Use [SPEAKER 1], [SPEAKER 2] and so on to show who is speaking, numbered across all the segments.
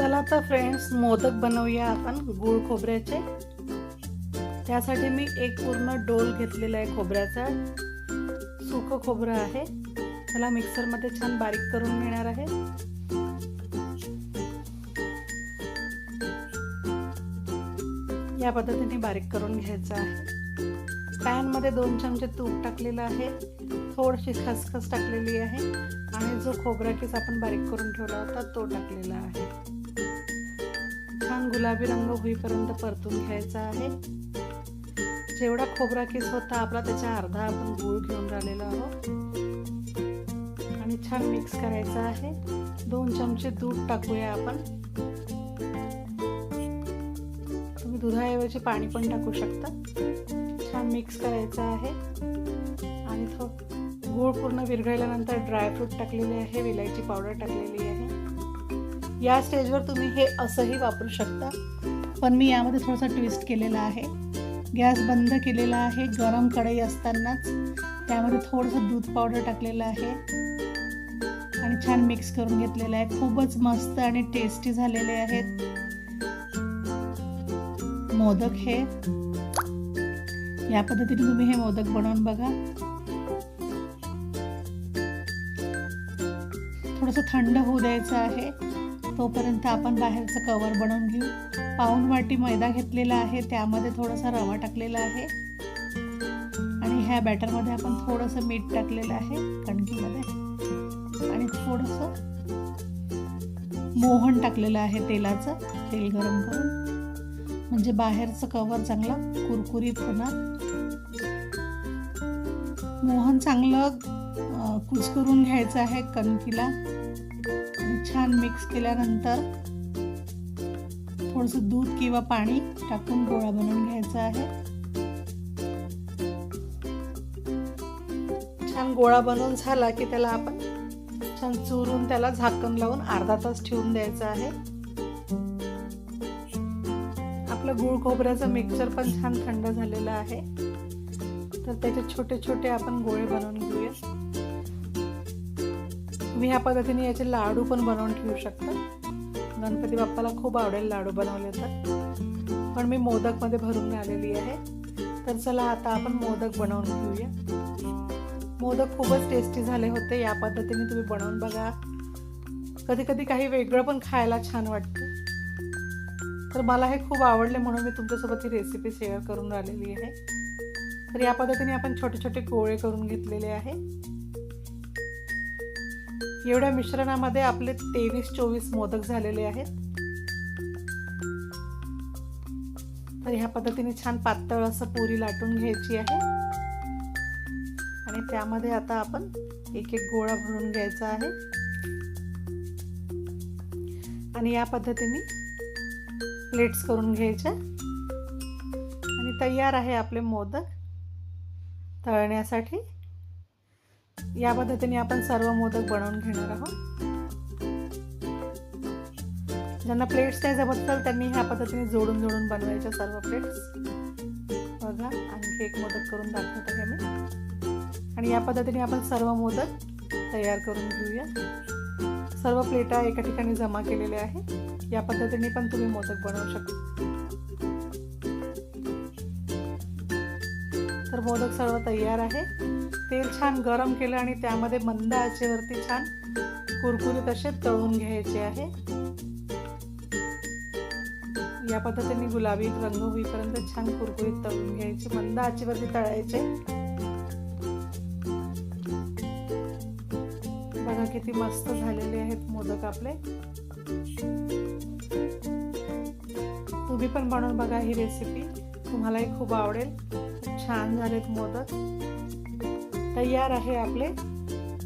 [SPEAKER 1] चला तर फ्रेंड्स मोदक बनवूया आपण गुळ खोबऱ्याचे. त्यासाठी मी एक पूर्ण डोल घेतलेला आहे खोबऱ्याचा. सुकं खोबरं आहे. त्याला मिक्सरमध्ये छान बारीक करून घेणार आहे. या पद्धतीने बारीक करून घ्यायचं आहे. पॅनमध्ये दोन चमचे तूप टाकलेलं आहे. थोडीशी खसखस टाकलेली आहे. आणि जो खोबरा किस आपण बारीक करून ठेवला होता तो टाकलेला आहे. छान गुलाबी रंग होईपर्यंत परतून घ्यायचा आहे. जेवढा खोबरा किस होता आपला त्याच्या अर्धा आपण गूळ घेऊन राहिलेलो आहोत. आणि छान मिक्स करायचा आहे. दोन चमचे दूध टाकूया आपण. तुम्ही दुधाऐवजी पाणी पण टाकू शकता. छान मिक्स करायचं आहे. आणि तो गूळ पूर्ण विरघळल्यानंतर ड्रायफ्रूट टाकलेले आहे विलायची पावडर टाकलेली आहे. या स्टेजवर तुम्ही हे असंही वापरू शकता. पण मी यामध्ये थोडासा ट्विस्ट केलेला आहे. गॅस बंद केलेला आहे गरम कढई असतानाच. त्यामध्ये थोडंसं दूध पावडर टाकलेलं आहे. आणि छान मिक्स करून घेतलेलं आहे. खूपच मस्त आणि टेस्टी झालेले आहेत. मोदक हे. या पद्धतीने तुम्ही हे मोदक बनवून बघा. थोडंसं थंड होऊ द्यायचं आहे. तोपर्यंत आपण बाहेरचं कवर बनवून घेऊ. पाऊन वाटी मैदा घेतलेला आहे त्यामध्ये थोडासा रवा टाकलेला आहे. आणि ह्या बॅटरमध्ये आपण थोडंसं मीठ टाकलेलं आहे कणकीमध्ये. आणि थोडंसं मोहन टाकलेलं आहे तेलाचं तेल गरम करून. म्हणजे बाहेरचं कवर चांगला कुरकुरीत होणार. मोहन चांगलं कुचकरून घ्यायचं आहे कणकीला. छान मिक्स केल्यानंतर थोडंसं दूध किंवा पाणी टाकून गोळा बनवून घ्यायचा आहे. छान गोळा बनवून झाला की त्याला आपण छान चुरून त्याला झाकण लावून अर्धा तास ठेवून द्यायचं आहे. आपलं गुळ खोबऱ्याचं मिक्सर पण छान थंड झालेलं आहे. तर त्याचे छोटे छोटे आपण गोळे बनवून घेऊया. तुम्ही ह्या पद्धतीने याचे लाडू पण बनवून ठेवू शकता. गणपती बाप्पाला खूप आवडेल लाडू बनवले तर. पण मी मोदकमध्ये भरून आलेली आहे. तर चला आता आपण मोदक बनवून घेऊया. मोदक खूपच टेस्टी झाले होते. या पद्धतीने तुम्ही बनवून बघा. कधी कधी काही वेगळं पण खायला छान वाटतं. तर मला हे खूप आवडले म्हणून मी तुमच्यासोबत ही रेसिपी शेअर करून राहिलेली आहे. तर या पद्धतीने आपण छोटे छोटे गोळे करून घेतलेले आहे. एवढ्या मिश्रणामध्ये आपले तेवीस चोवीस मोदक झालेले आहेत. तर ह्या पद्धतीने छान पातळ असं पुरी लाटून घ्यायची आहे. आणि त्यामध्ये आता आपण एक एक गोळा भरून घ्यायचा आहे. आणि या पद्धतीने प्लेट्स करून घ्यायच्या. आणि तयार आहे आपले मोदक तळण्यासाठी. या पद्धतीने आपण सर्व मोदक बनवून घेणार आहोत. ज्यांना प्लेट्स नाही जमत तर त्यांनी ह्या पद्धतीने जोडून जोडून बनवायच्या सर्व प्लेट्स बघा आणखी एक मोदक करून दाखवत आहे मी. आणि या पद्धतीने आपण सर्व मोदक तयार करून घेऊया. सर्व प्लेटा एका ठिकाणी जमा केलेल्या आहेत. या पद्धतीने पण तुम्ही मोदक बनवू शकता. तर मोदक सर्व तयार आहे. तेल छान गरम केलं आणि त्यामध्ये मंद आचेवरती छान कुरकुरीत असे तळून घ्यायचे आहे. या पद्धतीने गुलाबी रंग होईपर्यंत छान कुरकुरीत तळून घ्यायचे मंद आचेवरती तळायचे. बघा किती मस्त झालेले आहेत मोदक आपले. तुम्ही पण बनवून बघा ही रेसिपी तुम्हालाही खूप आवडेल. छान झालेत मोदक. तयार आहे आपले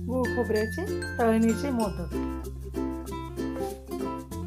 [SPEAKER 1] गुळ खोबऱ्याचे तळणीचे मोदक.